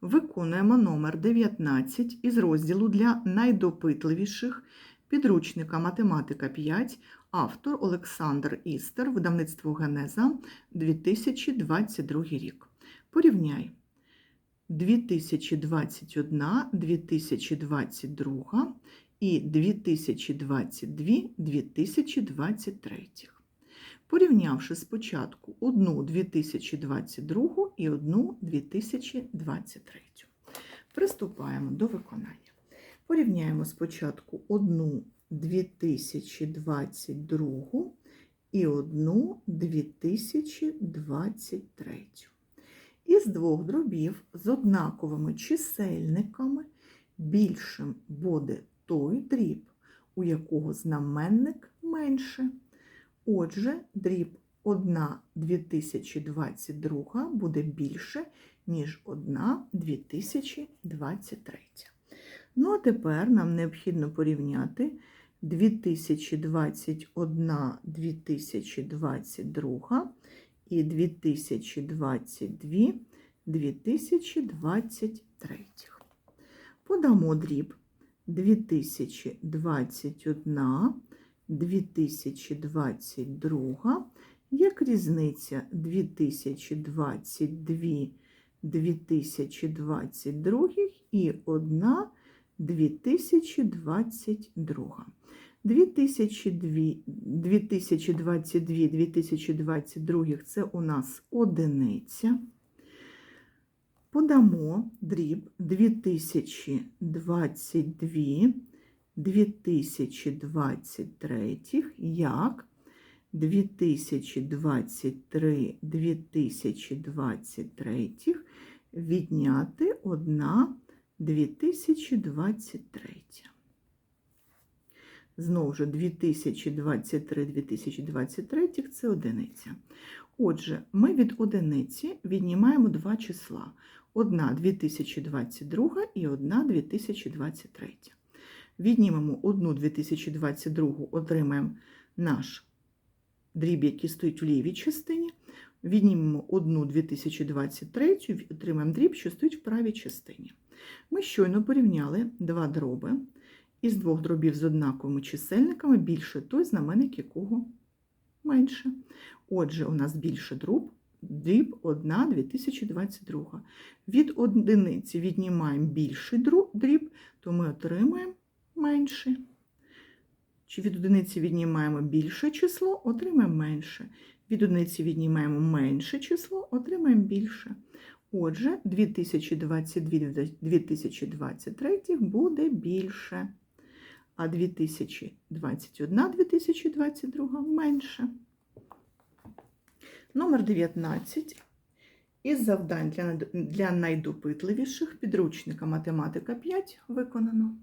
Виконуємо номер 19 із розділу для найдопитливіших підручника Математика 5, автор Олександр Істер, видавництво Генеза 2022 рік. Порівняй 2021, 2022 і 2022, 2023. Порівнявши спочатку одну 2022 і одну 2023. Приступаємо до виконання. Порівняємо спочатку одну 2022 і одну 2023. Із двох дробів з однаковими чисельниками більшим буде той дріб, у якого знаменник менше. Отже, дріб 1 2022 буде більше, ніж 1 2023. Ну, а тепер нам необхідно порівняти 2021 2022 і 2022 2023. Подамо дріб 2021 2022, як різниця 2022 2022 і 1 2022. 2022 2022 це у нас одиниця. Подамо дріб 2022 2023 як 2023 2023 відняти 1 2023. Знову ж 2023 2023 це одиниця. Отже, ми від одиниці віднімаємо два числа. Одна 2022 і одна 2023. Віднімемо одну 2022, отримаємо наш дріб, який стоїть в лівій частині. Віднімемо одну 2023, отримаємо дріб, що стоїть в правій частині. Ми щойно порівняли два дроби. Із двох дробів з однаковими чисельниками більше той знаменник, якого менше. Отже, у нас більше дроб, дріб 1 2022. Від одиниці віднімаємо більший дріб, то ми отримаємо менше. Чи від одиниці віднімаємо більше число, отримаємо менше. Від одиниці віднімаємо менше число, отримаємо більше. Отже, 2022 2023 буде більше, а 2021 2022 менше. Номер 19. Із завдань для найдопитливіших підручника Математика 5 виконано.